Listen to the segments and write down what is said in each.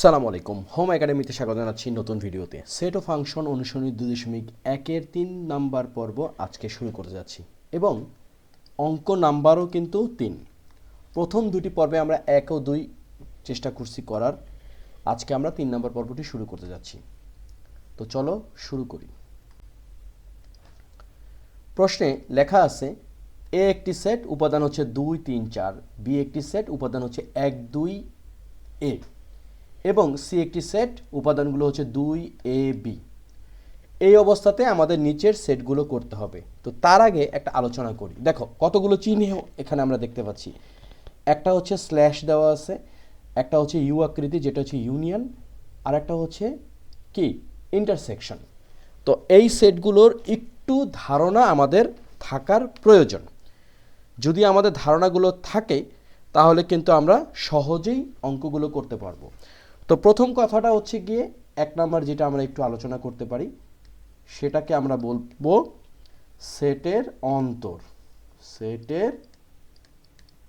সালাম আলাইকুম। হোম একাডেমিতে স্বাগত জানাচ্ছি নতুন ভিডিওতে। সেট ও ফাংশন অনুসরণী দুই দশমিক একের তিন নাম্বার পর্ব আজকে শুরু করতে যাচ্ছি। এবং অঙ্ক নাম্বারও কিন্তু তিন। প্রথম দুটি পর্বে আমরা এক ও দুই চেষ্টা করছি করার। আজকে আমরা তিন নম্বর পর্বটি শুরু করতে যাচ্ছি। তো চলো শুরু করি। প্রশ্নে লেখা আছে, এ একটি সেট উপাদান হচ্ছে দুই, তিন, চার। বি একটি সেট উপাদান হচ্ছে এক, দুই, এ। এবং সি একটি সেট উপাদানগুলো হচ্ছে দুই এ বি এই অবস্থাতে আমাদের নিচের সেটগুলো করতে হবে। তো তার আগে একটা আলোচনা করি। দেখো, কতগুলো চিহ্ন এখানে আমরা দেখতে পাচ্ছি। একটা হচ্ছে স্ল্যাশ দেওয়া আছে, একটা হচ্ছে ইউ আকৃতি, যেটা হচ্ছে ইউনিয়ন আর একটা হচ্ছে কি? ইন্টারসেকশন তো এই সেটগুলোর একটু ধারণা আমাদের থাকার প্রয়োজন। যদি আমাদের ধারণাগুলো থাকে, তাহলে কিন্তু আমরা সহজেই অঙ্কগুলো করতে পারব। তো প্রথম কথাটা হচ্ছে গিয়ে, এক নাম্বার যেটা আমরা একটু আলোচনা করতে পারি, সেটাকে আমরা বলব সেটের অন্তর সেটের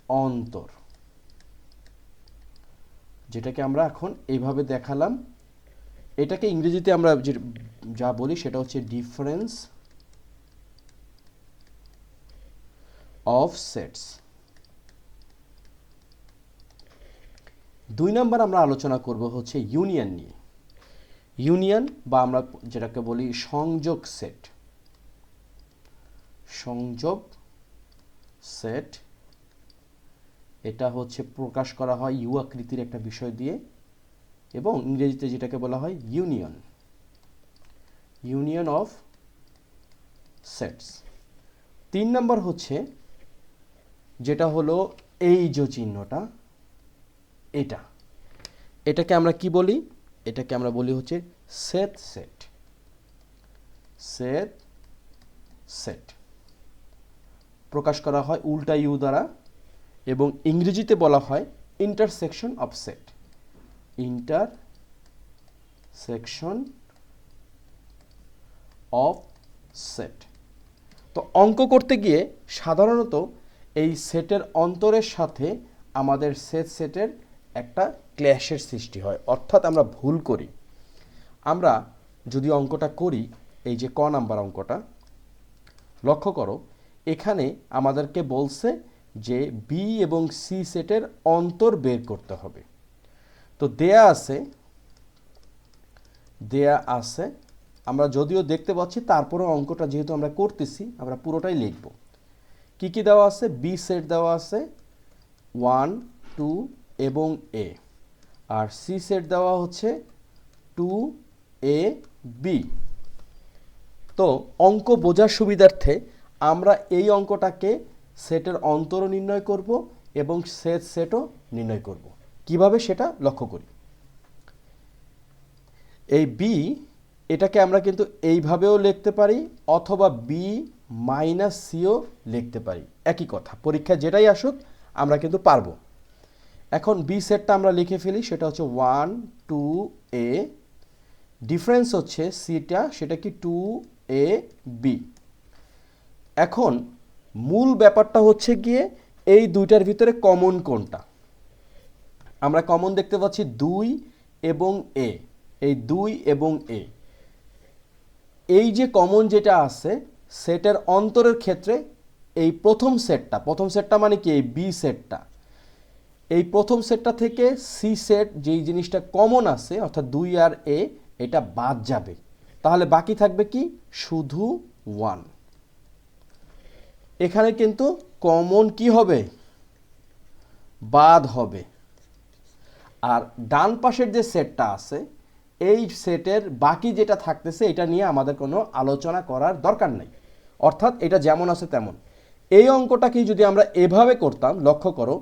অন্তর। যেটাকে আমরা এখন এইভাবে দেখালাম। এটাকে ইংরেজিতে আমরা যে- বলি সেটা হচ্ছে ডিফারেন্স অফ সেটস। দুই নম্বর আমরা আলোচনা করব হচ্ছে ইউনিয়ন নিয়ে। ইউনিয়ন বা আমরা যেটাকে বলি সংযোগ সেট। সংযোগ সেট, এটা হচ্ছে প্রকাশ করা হয় ইউ আকৃতির একটা বিষয় দিয়ে এবং ইংরেজিতে যেটাকে বলা হয় ইউনিয়ন। Union of sets. তিন নম্বর হচ্ছে যেটা হলো এই যে চিহ্নটা এটা। এটাকে আমরা কি বলি? এটাকে আমরা বলি হচ্ছে সেট সেট সেট সেট প্রকাশ করা হয় উল্টা ইউ দ্বারা এবং ইংরেজিতে বলা হয় intersection of set intersection of set তো অঙ্ক করতে গিয়ে সাধারণত এই সেটের অন্তরের সাথে আমাদের সেট সেটের একটা ক্ল্যাশের সৃষ্টি হয়। অর্থাৎ আমরা ভুল করি। আমরা যদি অঙ্কটা করি, এই যে ক নাম্বার অঙ্কটা, লক্ষ্য করো, এখানে আমাদেরকে বলছে যে বি এবং সি সেটের অন্তর বের করতে হবে। তো দেয়া আছে দেয়া আছে, আমরা যদিও দেখতে পাচ্ছি, তারপরেও অঙ্কটা যেহেতু আমরা করতেছি, আমরা পুরোটাই লিখব। কি কি দেওয়া আছে? বি সেট দেওয়া আছে। ওয়ান টু এবং এ আর সি সেট দেওয়া হচ্ছে টু এ বি তো অঙ্ক বোঝার সুবিধার্থে আমরা এই অঙ্কটাকে সেটের অন্তর নির্ণয় করব এবং সেট সেটও নির্ণয় করব। কীভাবে সেটা? লক্ষ্য করি। এই বি এটাকে আমরা কিন্তু এইভাবেও লিখতে পারি অথবা বি মাইনাস সিও লিখতে পারি। একই কথা। পরীক্ষায় যেটাই আসুক, আমরা কিন্তু পারব। এখন বি সেটটা আমরা লিখে ফেলি, সেটা হচ্ছে ওয়ান টু এ ডিফারেন্স হচ্ছে সিটা সেটা কি টু এ বি এখন মূল ব্যাপারটা হচ্ছে গিয়ে এই দুইটার ভিতরে কমন কোনটা? আমরা কমন দেখতে পাচ্ছি দুই এবং এ এই দুই এবং এ এই যে কমন যেটা আছে সেটের অন্তরের ক্ষেত্রে এই প্রথম সেটটা প্রথম সেটটা মানে কি? এই বি সেটটা এই প্রথম সেটটা থেকে সি সেট যেই জিনিসটা কমন আছে, অর্থাৎ দুই আর এ এটা বাদ যাবে। তাহলে বাকি থাকবে কি? শুধু ওয়ান এখানে কিন্তু কমন কি হবে? বাদ হবে। আর ডান পাশের যে সেটটা আছে, এই সেটের বাকি যেটা থাকতেছে, এটা নিয়ে আমাদের কোনো আলোচনা করার দরকার নেই। অর্থাৎ এটা যেমন আছে তেমন। এই অঙ্কটাকে যদি আমরা এভাবে করতাম, লক্ষ্য করো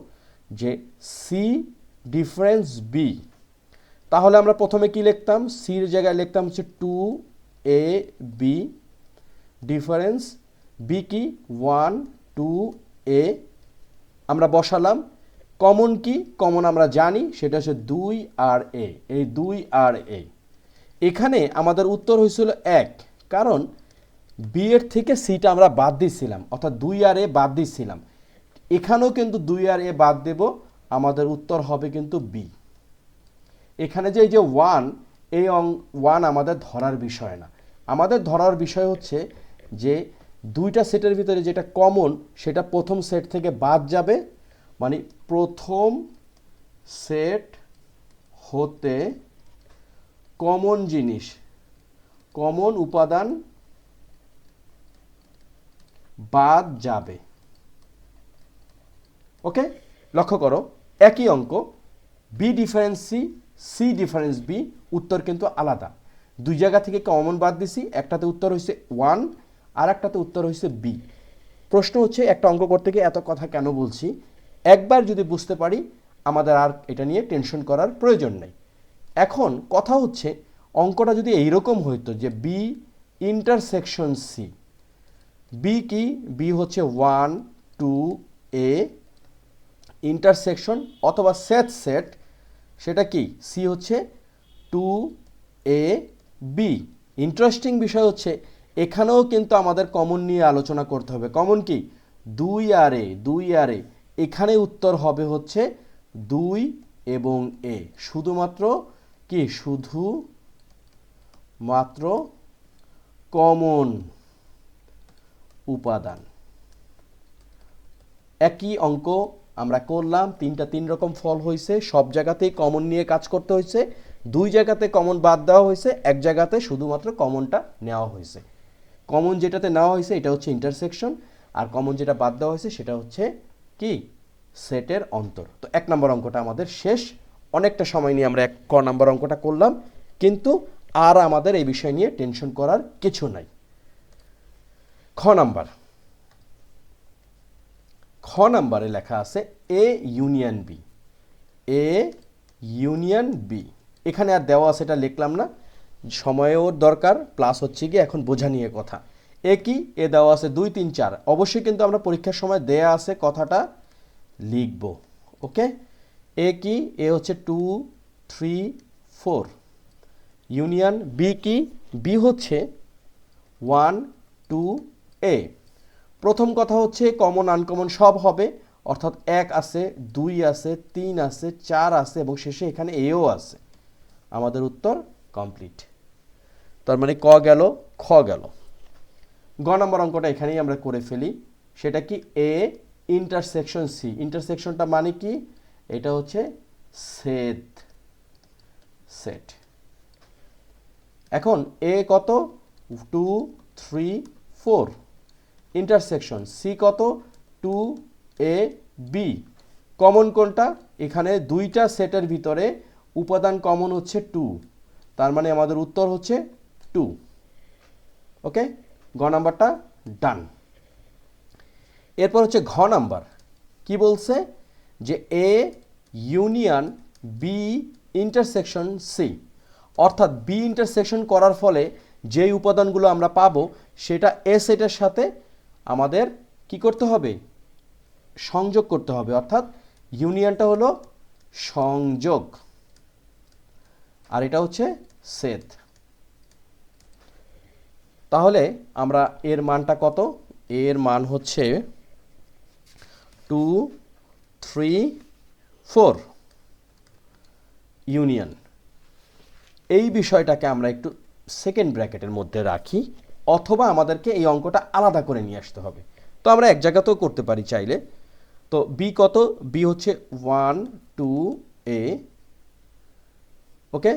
যে সি ডিফারেন্স বি তাহলে আমরা প্রথমে কি লিখতাম? সির জায়গায় লিখতাম হচ্ছে two A B difference B কি? ওয়ান টু এ আমরা বসালাম। কমন কি? কমন আমরা জানি। সেটা হচ্ছে দুই আর এ এই দুই আর এ এখানে আমাদের উত্তর হয়েছিল এক। কারণ বি এর থেকে সিটা আমরা বাদ দিচ্ছিলাম অর্থাৎ দুই আর এ বাদ দিচ্ছিলাম এখানেও কিন্তু দুই আর এ বাদ দেব, আমাদের উত্তর হবে কিন্তু বি। এখানে যে এই যে ওয়ান এই অং ওয়ান আমাদের ধরার বিষয় না। আমাদের ধরার বিষয় হচ্ছে যে দুইটা সেটের ভিতরে যেটা কমন সেটা প্রথম সেট থেকে বাদ যাবে। মানে প্রথম সেট হতে কমন জিনিস কমন উপাদান বাদ যাবে। ওকে লক্ষ্য করো, একই অঙ্ক B difference C C difference B উত্তর কিন্তু আলাদা। দুই জায়গা থেকে কমন বাদ দিছি, একটাতে উত্তর হয়েছে ওয়ান আর একটাতে উত্তর হয়েছে বি প্রশ্ন হচ্ছে, একটা অঙ্ক করতে গিয়ে এত কথা কেন বলছি? একবার যদি বুঝতে পারি, আমাদের আর এটা নিয়ে টেনশন করার প্রয়োজন নেই। এখন কথা হচ্ছে, অঙ্কটা যদি এইরকম হইতো যে বি ইন্টারসেকশন সি বি কি? বি হচ্ছে ওয়ান টু এ ইন্টারসেকশন অথবা সেট সেট সেটা কি? সি হচ্ছে টু এ বি ইন্টারেস্টিং বিষয় হচ্ছে, এখানেও কিন্তু আমাদের কমন নিয়ে আলোচনা করতে হবে। কমন কি? দুই আর এ দুই আর এ এখানে উত্তর হবে হচ্ছে দুই এবং এ শুধুমাত্র কি? শুধু মাত্র কমন উপাদান। একই অঙ্ক আমরা করলাম, তিনটা তিন রকম ফল হয়েছে সব জায়গাতেই কমন নিয়ে কাজ করতে হয়েছে দুই জায়গাতে কমন বাদ দেওয়া হয়েছে এক জায়গাতে শুধুমাত্র কমনটা নেওয়া হয়েছে কমন যেটাতে নেওয়া হয়েছে এটা হচ্ছে ইন্টারসেকশন আর কমন যেটা বাদ দেওয়া হয়েছে সেটা হচ্ছে কি? সেটের অন্তর। তো এক নম্বর অঙ্কটা আমাদের শেষ। অনেকটা সময় নিয়ে আমরা এক ক নম্বর অঙ্কটা করলাম, কিন্তু আর আমাদের এই বিষয় নিয়ে টেনশন করার কিছু নাই। খ নাম্বার। খ নাম্বারে লেখা আছে A union B A union B এখানে আর দেওয়া এটা লিখলাম না। সময়েও দরকার প্লাস হচ্ছে কি এখন বোঝা নিয়ে কথা। এ কি? এ দেওয়া আছে দুই, তিন, চার। অবশ্যই কিন্তু আমরা পরীক্ষার সময় দেয়া আছে কথাটা লিখব ওকে এ কি? এ হচ্ছে two three four union B কি? বি হচ্ছে ওয়ান টু এ প্রথম কথা হচ্ছে কমন আনকমন সব হবে। অর্থাৎ এক আছে, দুই আছে, তিন আছে, চার আছে এবং শেষে এখানে এও আছে। আমাদের উত্তর কমপ্লিট তার মানে ক গেল, খ গেল। গ নম্বর অঙ্কটা এখানেই আমরা করে ফেলি। সেটা কি এ ইন্টারসেকশন সি ইন্টারসেকশনটা মানে কি? এটা হচ্ছে সেট সেট এখন এ কত? Two three four intersection C কত? টু এ বি কমন কোনটা? এখানে দুইটা সেটের ভিতরে উপাদান কমন হচ্ছে টু তার মানে আমাদের উত্তর হচ্ছে টু ওকে গ নাম্বারটা ডান এরপর হচ্ছে ঘ নাম্বার। কি বলছে? যে A union B intersection C অর্থাৎ বি ইন্টারসেকশন করার ফলে যেই উপাদানগুলো আমরা পাবো, সেটা এ সেটের সাথে আমাদের কি করতে হবে? সংযোগ করতে হবে। অর্থাৎ ইউনিয়নটা হলো সংযোগ। আর এটা হচ্ছে সেট তাহলে আমরা এর মানটা কত? এর মান হচ্ছে টু, থ্রি, ফোর। ইউনিয়ন। এই বিষয়টাকে আমরা একটু সেকেন্ড ব্র্যাকেটের মধ্যে রাখি। অথবা আমাদেরকে এই অঙ্কটা আলাদা করে নিয়ে আসতে হবে। তো আমরা এক জায়গাতেও করতে পারি চাইলে। তো বি কত? বি হচ্ছে ওয়ান টু এ ওকে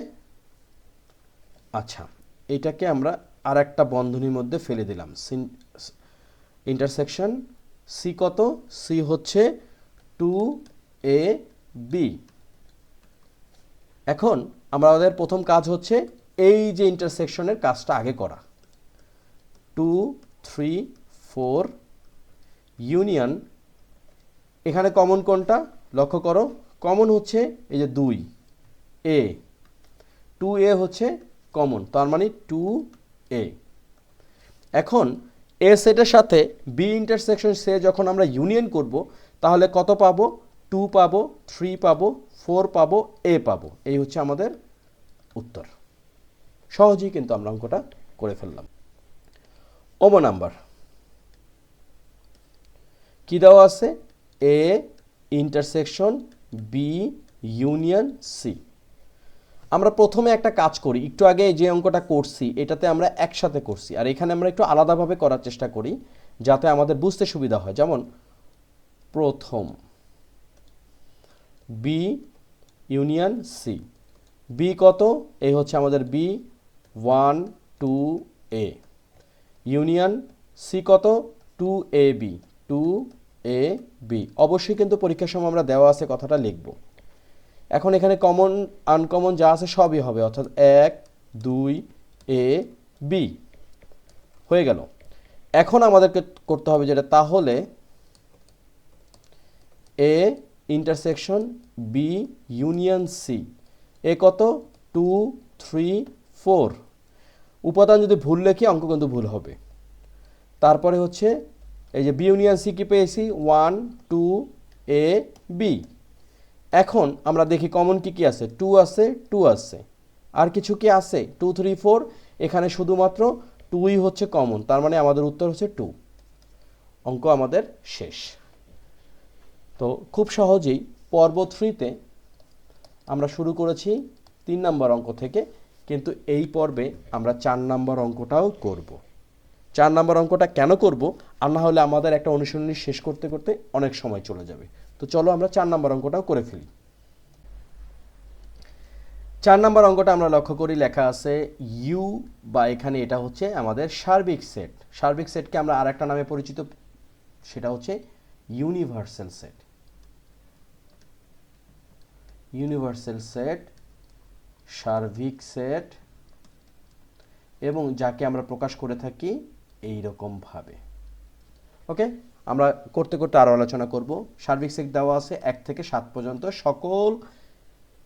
আচ্ছা এটাকে আমরা আর একটা বন্ধনীর মধ্যে ফেলে দিলাম। ইন্টারসেকশন সি কত? সি হচ্ছে টু এ বি এখন আমাদের প্রথম কাজ হচ্ছে এই যে ইন্টারসেকশনের কাজটা আগে করা। টু থ্রি ফোর ইউনিয়ন এখানে কমন কোনটা? লক্ষ্য করো কমন হচ্ছে এই যে দুই এ টু এ হচ্ছে কমন তার মানে টু এ এখন এ সেটের সাথে বি ইন্টারসেকশন সে যখন আমরা ইউনিয়ন করব, তাহলে কত পাবো? টু পাবো থ্রি পাবো ফোর পাবো এ পাবো। এই হচ্ছে আমাদের উত্তর। সহজেই কিন্তু আমরা অঙ্কটা করে ফেললাম। ওমো নাম্বার। কি দেওয়া আছে? A intersection B union C আমরা প্রথমে একটা কাজ করি, একটু আগে যে অঙ্কটা করছি, এটাতে আমরা একসাথে করছি, আর এখানে আমরা একটু আলাদাভাবে করার চেষ্টা করি, যাতে আমাদের বুঝতে সুবিধা হয়। যেমন, প্রথম বি ইউনিয়ন সি বি কত? এই হচ্ছে আমাদের B one two A union C কত? Two A B two A B অবশ্যই কিন্তু পরীক্ষার সময় আমরা দেওয়া আছে কথাটা লিখব। এখন এখানে কমন আনকমন যা আছে সবই হবে, অর্থাৎ এক, দুই এ বি হয়ে গেল। এখন আমাদেরকে করতে হবে যেটা, তাহলে A intersection B union C A কত? টু থ্রি ফোর উপাদান যদি ভুল লেখি, অঙ্ক কিন্তু ভুল হবে। তারপরে হচ্ছে, এই যে বি ইউনিয়ন সি কি পেয়েছি? ওয়ান টু এ বি এখন আমরা দেখি কমন কি কি আছে? টু আছে টু আছে। আর কিছু কি আছে? টু থ্রি ফোর এখানে শুধুমাত্র টুই হচ্ছে কমন তার মানে আমাদের উত্তর হচ্ছে টু অঙ্ক আমাদের শেষ। তো খুব সহজেই পর্ব থ্রিতে আমরা শুরু করেছি তিন নম্বর অঙ্ক থেকে কিন্তু এই পর্বে আমরা চার নম্বর অঙ্কটাও করব। চার নম্বর অঙ্কটা কেন করব? আর না হলে আমাদের একটা অনুশীলনী শেষ করতে করতে অনেক সময় চলে যাবে। তো চলো আমরা চার নম্বর অঙ্কটাও করে ফেলি। চার নম্বর অঙ্কটা আমরা লক্ষ্য করি, লেখা আছে ইউ বা এখানে এটা হচ্ছে আমাদের সার্বিক সেট। সার্বিক সেটকে আমরা আর একটা নামে পরিচিত, সেটা হচ্ছে ইউনিভার্সাল সেট। ইউনিভার্সাল সেট সার্বিক সেট এবং যাকে আমরা প্রকাশ করে থাকি এই রকম ভাবে ওকে? আমরা করতে করতে আরও আলোচনা করব। সার্বিক সেট দেওয়া আছে এক থেকে সাত পর্যন্ত। সকল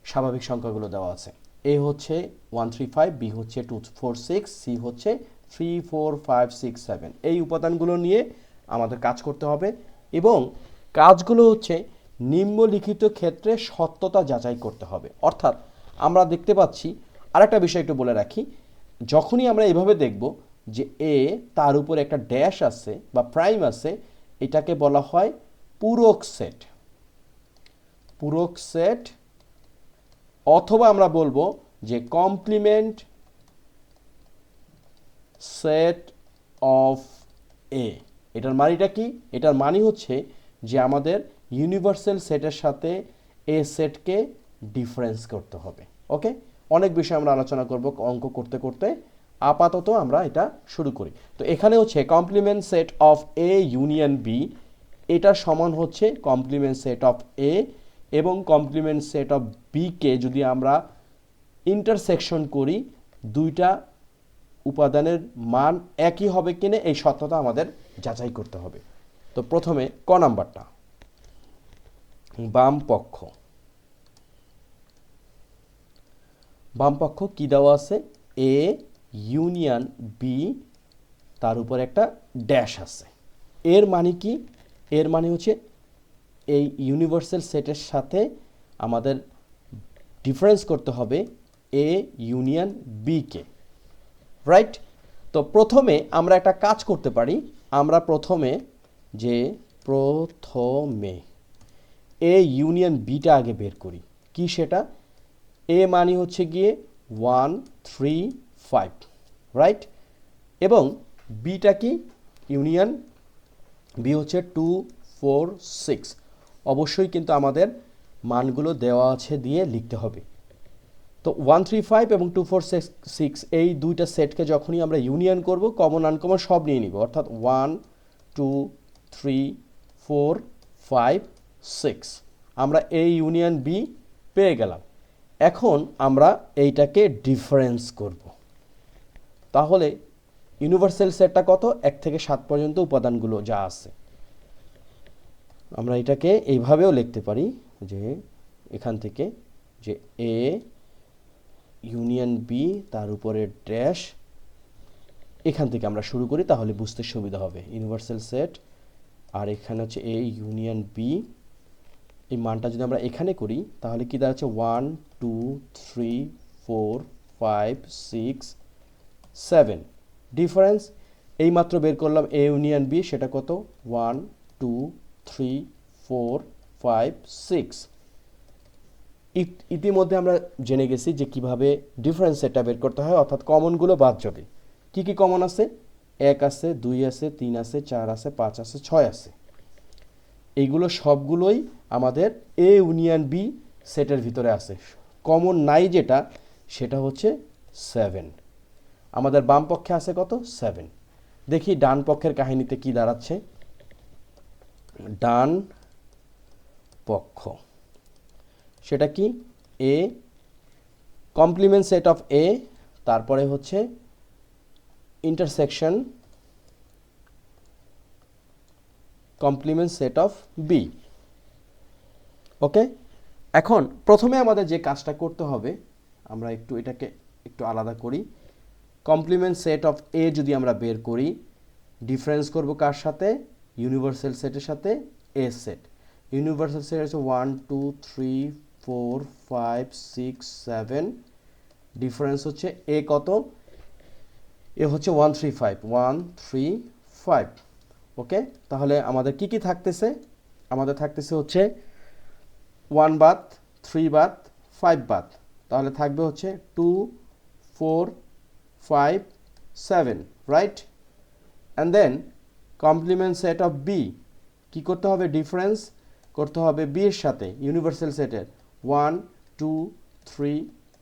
স্বাভাবিক সংখ্যাগুলো দেওয়া আছে। এ হচ্ছে ওয়ান থ্রি ফাইভ বি হচ্ছে টু ফোর সিক্স সি হচ্ছে three four five six seven এই উপাদানগুলো নিয়ে আমাদের কাজ করতে হবে এবং কাজগুলো হচ্ছে নিম্নলিখিত ক্ষেত্রে সত্যতা যাচাই করতে হবে। অর্থাৎ আমরা দেখতে পাচ্ছি, আরেকটা বিষয় একটু বলে রাখি, যখনই আমরা এভাবে দেখব যে এ তার উপর একটা ড্যাশ আছে বা প্রাইম আছে, এটাকে বলা হয় পূরক সেট পূরক সেট অথবা আমরা বলব যে কমপ্লিমেন্ট সেট অফ এ এটার মানিটা কি? এটার মানি হচ্ছে যে আমাদের ইউনিভার্সাল সেটের সাথে এ সেটকে ডিফারেন্স করতে হবে ওকে অনেক বিষয় আমরা আলোচনা করব অঙ্ক করতে করতে। আপাতত আমরা এটা শুরু করি। তো এখানে হচ্ছে complement set of A union B এটার সমান হচ্ছে কমপ্লিমেন্ট সেট অফ এ এবং কমপ্লিমেন্ট সেট অফ বিকে যদি আমরা ইন্টারসেকশন করি, দুইটা উপাদানের মান একই হবে কিনা এই সত্যতা আমাদের যাচাই করতে হবে। তো প্রথমে ক নাম্বারটা? বাম পক্ষ। বাম পক্ষ কি দেওয়া আছে? এ ইউনিয়ন বি তার উপর একটা ড্যাশ আছে। এর মানে কি? এর মানে হচ্ছে এই ইউনিভার্সাল সেটের সাথে আমাদের ডিফারেন্স করতে হবে এ ইউনিয়ন বিকে রাইট তো প্রথমে আমরা একটা কাজ করতে পারি। আমরা প্রথমে যে প্রথমে এ ইউনিয়ন বিটা আগে বের করি। কি সেটা? এ মানে হচ্ছে গিয়ে ওয়ান থ্রি ফাইভ রাইট এবং বিটা কি? ইউনিয়ন বি হচ্ছে টু ফোর সিক্স অবশ্যই কিন্তু আমাদের মানগুলো দেওয়া আছে দিয়ে লিখতে হবে। তো ওয়ান থ্রি ফাইভ এবং টু ফোর সিক্স এই দুইটা সেটকে যখনই আমরা ইউনিয়ন করব কমন আনকমন সব নিয়ে নিব। অর্থাৎ one two three four five six আমরা এই ইউনিয়ন বি পেয়ে গেলাম। এখন আমরা এইটাকে ডিফারেন্স করব। তাহলে ইউনিভার্সাল সেটটা কত? এক থেকে সাত পর্যন্ত উপাদানগুলো যা আছে। আমরা এটাকে এইভাবেও লিখতে পারি যে এখান থেকে যে এ ইউনিয়ন বি তার উপরে ড্যাশ এখান থেকে আমরা শুরু করি, তাহলে বুঝতে সুবিধা হবে। ইউনিভার্সাল সেট আর এখানে হচ্ছে এ ইউনিয়ন বি এই মানটা যদি আমরা এখানে করি, তাহলে কি দাঁড়াচ্ছে? One two three four five six seven difference এইমাত্র বের করলাম এ ইউনিয়ন বি সেটা কত? One two three four five six ইতিমধ্যে আমরা জেনে গেছি যে কীভাবে ডিফারেন্স সেটটা বের করতে হয়, অর্থাৎ কমনগুলো বাদ যাবে কি কি কমন আছে? এক আছে, দুই আছে, তিন আছে, চার আছে, পাঁচ আছে, ছয় আছে। এইগুলো সবগুলোই আমাদের এ ইউনিয়ন বি সেটের ভিতরে আছে। কমন নাই যেটা, সেটা হচ্ছে সেভেন আমাদের বাম পক্ষে আছে কত? সেভেন দেখি ডান পক্ষের কাহিনীতে কি দাঁড়াচ্ছে। ডান পক্ষ। সেটা কি? A complement set of A তারপরে হচ্ছে intersection complement set of B okay এখন প্রথমে আমাদের যে কাজটা করতে হবে, আমরা একটু এটাকে একটু আলাদা করি। কমপ্লিমেন্ট সেট অফ এ যদি আমরা বের করি ডিফারেন্স করব কার সাথে? ইউনিভার্সাল সেটের সাথে এ সেট ইউনিভার্সাল সেট হচ্ছে one two three four five six seven difference হচ্ছে এ কত? এ হচ্ছে one three five one three five okay? তাহলে আমাদের কি কি থাকতেছে? আমাদের থাকতেছে হচ্ছে one Baat three Baat five Baat তাহলে থাকবে হচ্ছে two four five seven right and then complement set of B কী করতে হবে? ডিফারেন্স করতে হবে বি এর সাথে ইউনিভার্সাল সেটের one two three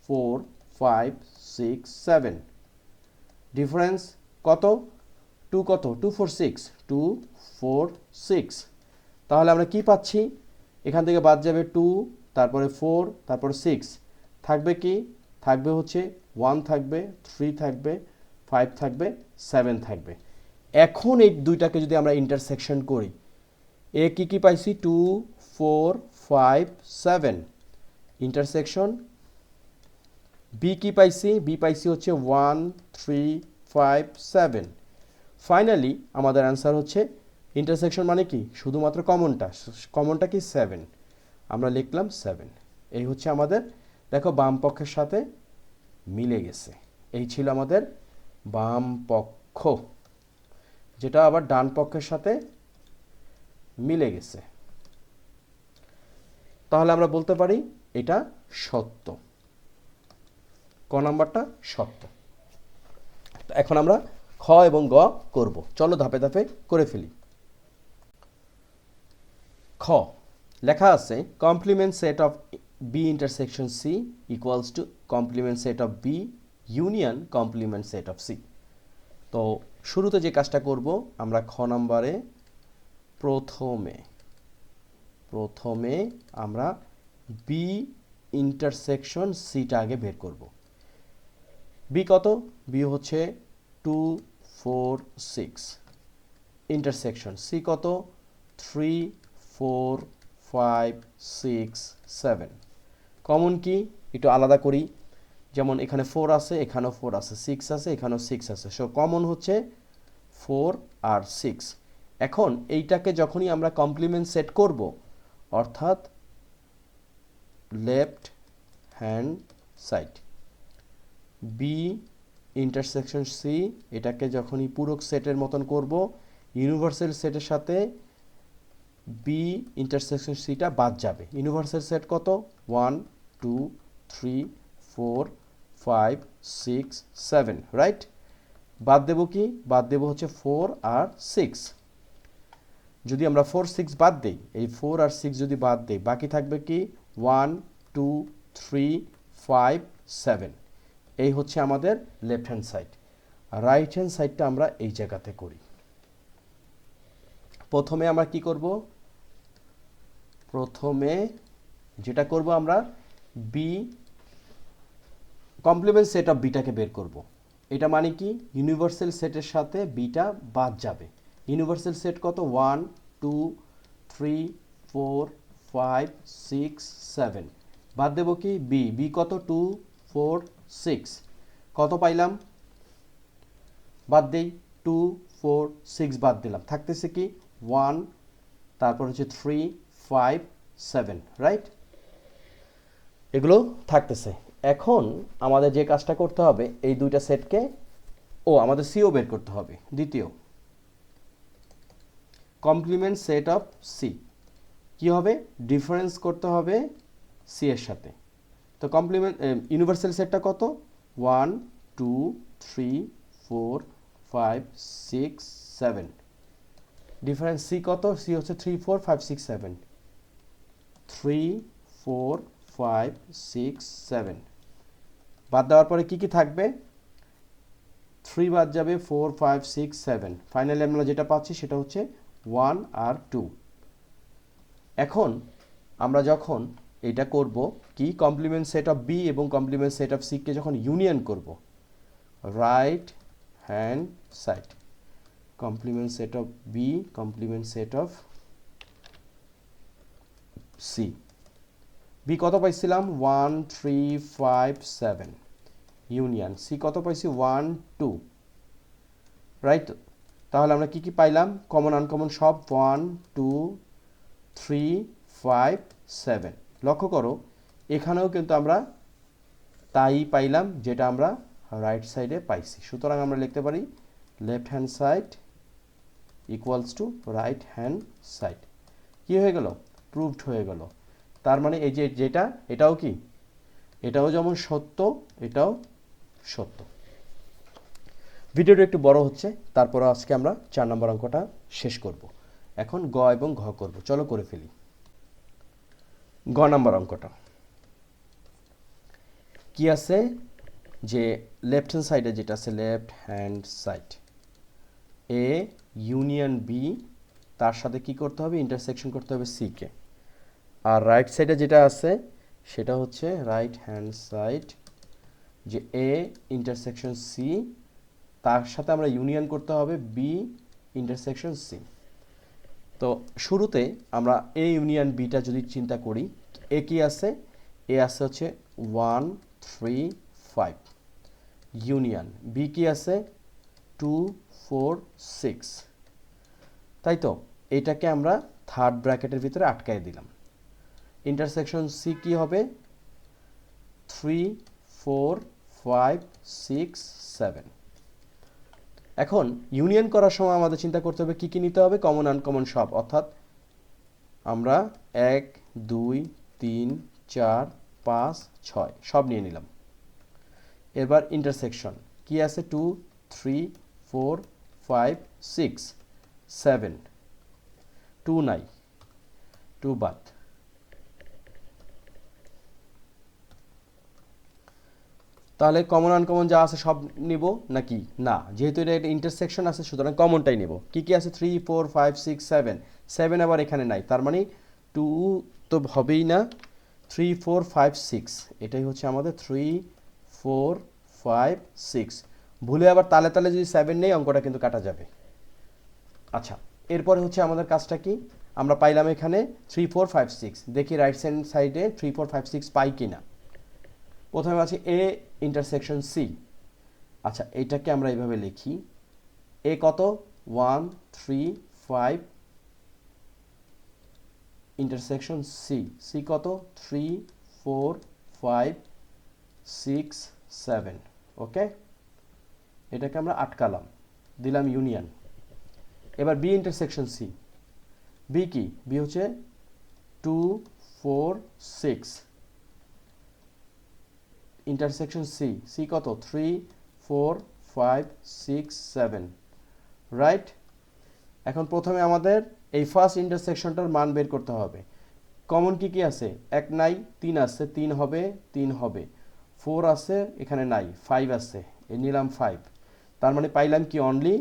four five six seven difference কত? টু কত? Two four six. Two four six. তাহলে আমরা কি পাচ্ছি? এখান থেকে বাদ যাবে টু, তারপরে ফোর, তারপরে সিক্স। থাকবে কি? থাকবে হচ্ছে ওয়ান থাকবে, থ্রি থাকবে, ফাইভ থাকবে, সেভেন থাকবে। এখন এই দুইটাকে যদি আমরা ইন্টারসেকশন করি, এ কি কি পাইছি? Two, four, five, seven. Intersection B কি পাইছি? বি পাইছি হচ্ছে one, three, five, seven. Finally আমাদের অ্যান্সার হচ্ছে ইন্টারসেকশন মানে কি? শুধুমাত্র কমনটা কমনটা কি? সেভেন আমরা লিখলাম সেভেন এই হচ্ছে আমাদের, দেখো, বাম পক্ষের সাথে মিলে গেছে। এই ছিল আমাদের বাম পক্ষ, যেটা আবার ডান পক্ষের সাথে মিলে গেছে। তাহলে আমরা বলতে পারি এটা সত্য। ক নাম্বারটা? সত্য। এখন আমরা খ এবং গ করব। চলো ধাপে ধাপে করে ফেলি। খ। লেখা আছে complement set of B intersection C equals to complement set of B union complement set of C তো শুরুতে যে কাজটা করব, আমরা খ নাম্বারে প্রথমে প্রথমে আমরা বি ইন্টারসেকশন সিটা আগে বের করব। বি কত? বি হচ্ছে two four six intersection C কত? Three four five six seven common কি? একটু আলাদা করি। যেমন এখানে ফোর আছে, এখানেও ফোর আছে। সিক্স আছে, এখানেও সিক্স আছে। সো কমন হচ্ছে ফোর আর সিক্স এখন এইটাকে যখনই আমরা কমপ্লিমেন্ট সেট করব, অর্থাৎ left hand side B intersection C এটাকে যখনই পূরক সেটের মতন করব ইউনিভার্সাল সেটের সাথে বি ইন্টারসেকশন সিটা বাদ যাবে। ইউনিভার্সাল সেট কত? One two three four five six seven right বাদ দেবো কি? বাদ দেবো হচ্ছে ফোর আর সিক্স যদি আমরা ফোর সিক্স বাদ দিই, এই ফোর আর সিক্স যদি বাদ দিই, বাকি থাকবে কি? One two three five seven এই হচ্ছে আমাদের left hand side right hand সাইডটা আমরা এই জায়গাতে করি। প্রথমে আমরা কি করব? প্রথমে যেটা করব আমরা বি কমপ্লিমেন্ট সেট অফ বিটাকে বের করব। এটা মানে কি? ইউনিভার্সাল সেটের সাথে বিটা বাদ যাবে। ইউনিভার্সাল সেট কত? One two three four five six seven বাদ দেবো কি? বি বি কত? টু ফোর সিক্স কত পাইলাম? বাদ দেই টু ফোর সিক্স বাদ দিলাম। থাকতেছে কি ওয়ান তারপর হচ্ছে থ্রি ফাইভ সেভেন রাইট এগুলো থাকতেছে। এখন আমাদের যে কাজটা করতে হবে, এই দুইটা সেটকে, ও, আমাদের সিও বের করতে হবে। দ্বিতীয় কমপ্লিমেন্ট সেট অফ সি কি হবে? ডিফারেন্স করতে হবে সি এর সাথে। তো কমপ্লিমেন্ট ইউনিভার্সাল সেটটা কত? One two three four five six seven difference C কত? সি হচ্ছে three four five six seven three four five six seven বাদ দেওয়ার পরে কি কি থাকবে? থ্রি বাদ যাবে four five six seven finally আমরা যেটা পাচ্ছি সেটা হচ্ছে ওয়ান আর টু এখন আমরা যখন এটা করব কি কমপ্লিমেন্ট সেট অফ বি এবং কমপ্লিমেন্ট সেট অফ সিকে যখন ইউনিয়ন করব। Right hand side complement set of B complement set of C B কত পাইছিলাম? One three five seven union C কত পাইছি? ওয়ান টু রাইট তাহলে আমরা কি কি পাইলাম? কমন আনকমন সব। One two three five seven লক্ষ্য করো, এখানেও কিন্তু আমরা তাই পাইলাম যেটা আমরা রাইট সাইডে পাইছি। সুতরাং আমরা লিখতে পারি left hand side equals to right hand side কি হয়ে গেল? প্রুভড হয়ে গেল। তার মানে এই যে যেটা, এটাও কি? এটাও যেমন সত্য, এটাও সত্য। ভিডিওটা একটু বড় হচ্ছে, তারপর আজকে আমরা চার নম্বর অঙ্কটা শেষ করব। এখন গ এবং ঘ করব। চলো করে ফেলি। গ নম্বর অঙ্কটা। কি আছে? যে লেফট হ্যান্ড সাইডে যেটা আছে left hand side A union B তার সাথে কি করতে হবে? ইন্টারসেকশন করতে হবে সি কে। আর রাইট সাইডে যেটা আছে, সেটা হচ্ছে রাইট হ্যান্ড সাইড যে এ ইন্টারসেকশন সি তার সাথে আমরা ইউনিয়ন করতে হবে বি ইন্টারসেকশন সি তো শুরুতে আমরা এ ইউনিয়ন বিটা যদি চিন্তা করি এ কি আছে? এ আছে হচ্ছে one three five union B কি আছে? টু ফোর সিক্স তাই তো? এটাকে আমরা থার্ড ব্র্যাকেটের ভিতরে আটকায় দিলাম। ইন্টারসেকশন সি কি হবে? Three four five six seven এখন ইউনিয়ন করার সময় আমাদের চিন্তা করতে হবে কী কী নিতে হবে? কমন আনকমন সব। অর্থাৎ আমরা এক, দুই তিন, চার, পাঁচ, ছয়, সব নিয়ে নিলাম। এবার ইন্টারসেকশন কি আছে? Two three four five six seven two নাই টু বাদ তাহলে কমন আনকমন যা আছে সব নিব নাকি? না, যেহেতু এটা একটা ইন্টারসেকশন আছে, সুতরাং কমনটাই নেব। কি কি আছে? Three four five six seven seven আবার এখানে নাই, তার মানে টু তো হবেই না থ্রি ফোর ফাইভ সিক্স এটাই হচ্ছে আমাদের থ্রি ফোর ফাইভ সিক্স ভুলে আবার তালে তালে যদি সেভেন নেই, অঙ্কটা কিন্তু কাটা যাবে। আচ্ছা এরপরে হচ্ছে আমাদের কাজটা কি? আমরা পাইলাম এখানে থ্রি ফোর ফাইভ সিক্স দেখি রাইট হ্যান্ড সাইডে থ্রি ফোর ফাইভ সিক্স পাই কি না প্রথমে আছে এ ইন্টারসেকশন সি আচ্ছা এইটাকে আমরা এইভাবে লিখি। এ কত? One three five intersection C C কত? Three four five six seven okay এটাকে আমরা আটকালাম। দিলাম ইউনিয়ন এবার বি ইন্টারসেকশন সি বি কি? বি হচ্ছে two four six intersection C C কত? Three four five six seven right এখন প্রথমে আমাদের এই ফার্স্ট ইন্টারসেকশনটার মান বের করতে হবে। কমন কি কি আছে? এক নাই, তিন আছে, তিন হবে তিন হবে। ফোর আছে, এখানে নাই ফাইভ আছে। এ নিলাম ফাইভ তার মানে পাইলাম কি অনলি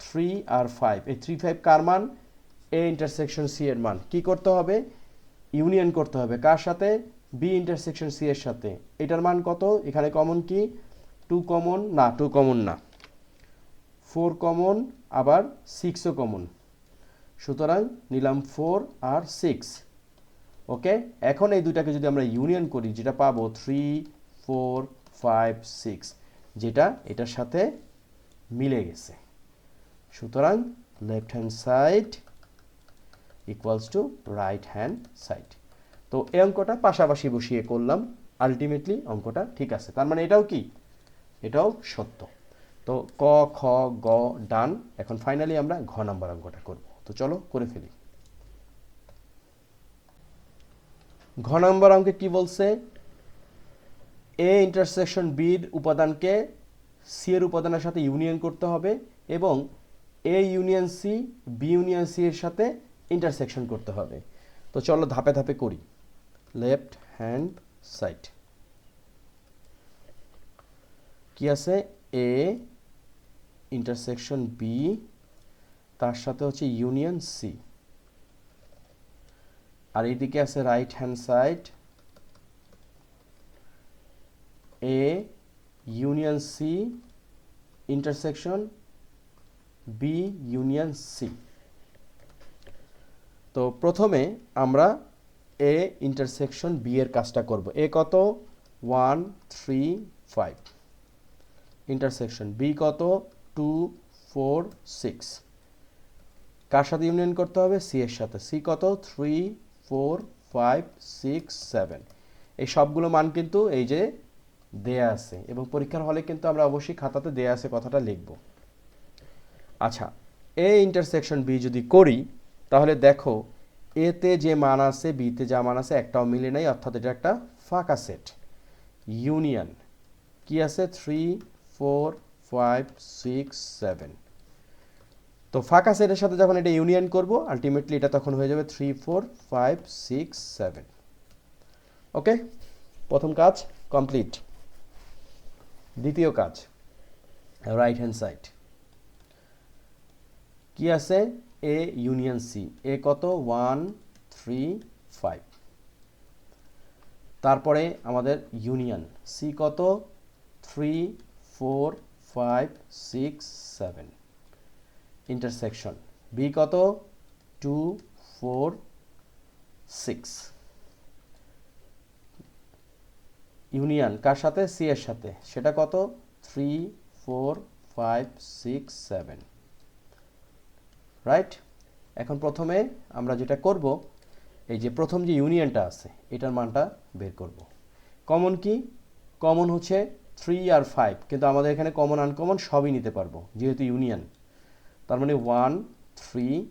থ্রি আর ফাইভ এই থ্রি ফাইভ কার মান? এ ইন্টারসেকশন সি এর মান। কি করতে হবে? ইউনিয়ন করতে হবে। কার সাথে? বি ইন্টারসেকশন সি এর সাথে। এটার মান কত? এখানে কমন কি? টু কমন না টু কমন না। ফোর কমন আবার সিক্সও কমন সুতরাং নিলাম ফোর আর সিক্স ওকে এখন এই দুটাকে যদি আমরা ইউনিয়ন করি, যেটা পাবো থ্রি ফোর ফাইভ সিক্স যেটা এটার সাথে মিলে গেছে। সুতরাং left hand side equals to right hand side তো এই অঙ্কটা পাশাপাশি বসিয়ে করলাম আলটিমেটলি অঙ্কটা ঠিক আছে। তার মানে এটাও কি? এটাও সত্য। তো ক, খ, গ, ডান, এখন ফাইনালি আমরা ঘ নাম্বার অঙ্কটা করব। তো চলো করে ফেলি। ঘ নম্বর অঙ্কে কি বলছে? এ ইন্টারসেকশন বির উপাদানকে সি এর উপাদানের সাথে ইউনিয়ন করতে হবে এবং A union C B union C এর সাথে ইন্টারসেকশন করতে হবে। তো চলো ধাপে ধাপে করি। লেফট হ্যান্ড সাইড কি আছে? এ ইন্টারসেকশন বি তার সাথে হচ্ছে ইউনিয়ন সি আর এইদিকে আছে right hand side A union C intersection B union C তো প্রথমে আমরা এ ইন্টারসেকশন বি এর কাজটা করব। এ কত? One three five intersection B কত? টু ফোর সিক্স কার সাথে ইউনিয়ন করতে হবে? সি এর সাথে। সি কত? Three four five six seven এই সবগুলো মান কিন্তু এই যে দেয়া আছে। এবং পরীক্ষার হলে কিন্তু আমরা অবশ্যই খাতাতে দেয়া আছে কথাটা লিখব। আচ্ছা এ ইন্টারসেকশন বি যদি করি, তাহলে দেখো এতে যে মান আছে বিতে যা মান আছে, একটাও মিলে নাই, অর্থাৎ এটা একটা ফাঁকা সেট ইউনিয়ন কি আছে? Three four five six seven তো ফাঁকা সেটের সাথে যখন এটা ইউনিয়ন করব আলটিমেটলি এটা তখন হয়ে যাবে three four five six seven okay প্রথম কাজ কমপ্লিট দ্বিতীয় কাজ রাইট হ্যান্ড সাইড কি আছে? এ ইউনিয়ন সি এ কত? ওয়ান থ্রি ফাইভ তারপরে আমাদের ইউনিয়ন সি কত? Three four five six seven intersection B কত? টু ফোর সিক্স ইউনিয়ন কার সাথে? সি এর সাথে। সেটা কত? Three four five six seven right এখন প্রথমে আমরা যেটা করব, এই যে প্রথম যে ইউনিয়নটা আছে, এটার মানটা বের করব। কমন কি? কমন হচ্ছে থ্রি আর ফাইভ কিন্তু আমাদের এখানে কমন আনকমন সবই নিতে পারব, যেহেতু ইউনিয়ন। তার মানে ওয়ান থ্রি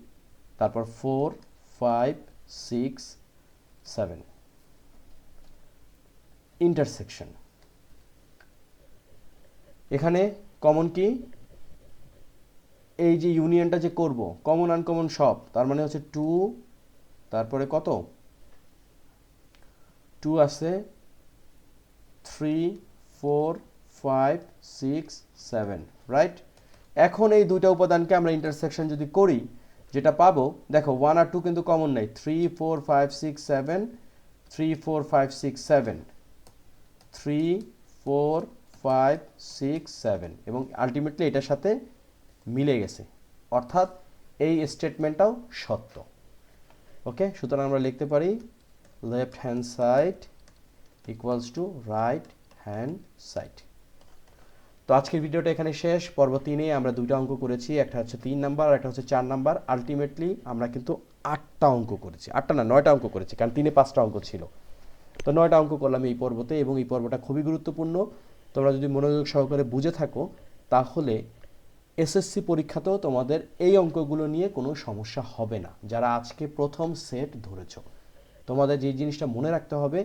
তারপর four five six seven intersection এখানে কমন কি? এই যে ইউনিয়নটা যে করব কমন আনকমন সব, তার মানে হচ্ছে টু তারপরে কত? টু আছে three four five six seven right এখন এই দুইটা উপাদানকে আমরা ইন্টারসেকশন যদি করি, যেটা পাবো, দেখো ওয়ান আর টু কিন্তু কমন নাই। Three four five six seven three four five six seven three four five six seven এবং আলটিমেটলি এটার সাথে মিলে গেছে। অর্থাৎ এই স্টেটমেন্টটাও সত্য। ওকে সুতরাং আমরা লিখতে পারি left hand side equals to right hand side তো আজকের ভিডিওটা এখানে শেষ। পর্ব তিনে আমরা দুইটা অঙ্ক করেছি, একটা হচ্ছে তিন নাম্বার আর একটা হচ্ছে চার নাম্বার। আলটিমেটলি আমরা কিন্তু আটটা অঙ্ক করেছি। আটটা না, নয়টা অঙ্ক করেছি, কারণ তিনে পাঁচটা অঙ্ক ছিল। তো নয়টা অঙ্ক করলাম এই পর্বতে এবং এই পর্বটা খুবই গুরুত্বপূর্ণ। তোমরা যদি মনোযোগ সহকারে বুঝে থাকো, তাহলে এসএসসি পরীক্ষাতেও তোমাদের এই অঙ্কগুলো নিয়ে কোনো সমস্যা হবে না, যারা আজকে প্রথম সেট ধরেছ। তোমাদের যে জিনিসটা মনে রাখতে হবে,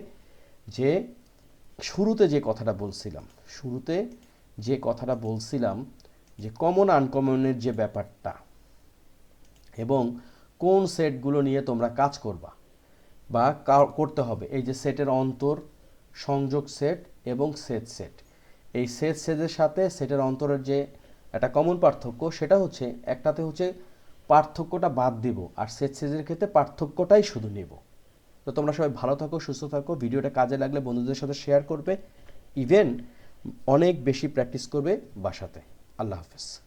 যে শুরুতে যে কথাটা বলছিলাম, শুরুতে যে কথাটা বলছিলাম যে কমন আনকমনের যে ব্যাপারটা এবং কোন সেটগুলো নিয়ে তোমরা কাজ করবা বা করতে হবে। এই যে সেটের অন্তর, সংযোগ সেট এবং সেট সেট। এই সেট সেটের সাথে সেটের অন্তরের যে একটা কমন পার্থক্য, সেটা হচ্ছে একটাতে হচ্ছে পার্থক্যটা বাদ দিব আর সেট সেটের ক্ষেত্রে পার্থক্যটাই শুধু নেব। তো তোমরা সবাই ভালো থাকো, সুস্থ থাকো, ভিডিওটা কাজে লাগলে বন্ধুদের সাথে শেয়ার করবে। ইভেন অনেক বেশি প্র্যাকটিস করবে বাসাতে। আল্লাহ হাফেজ।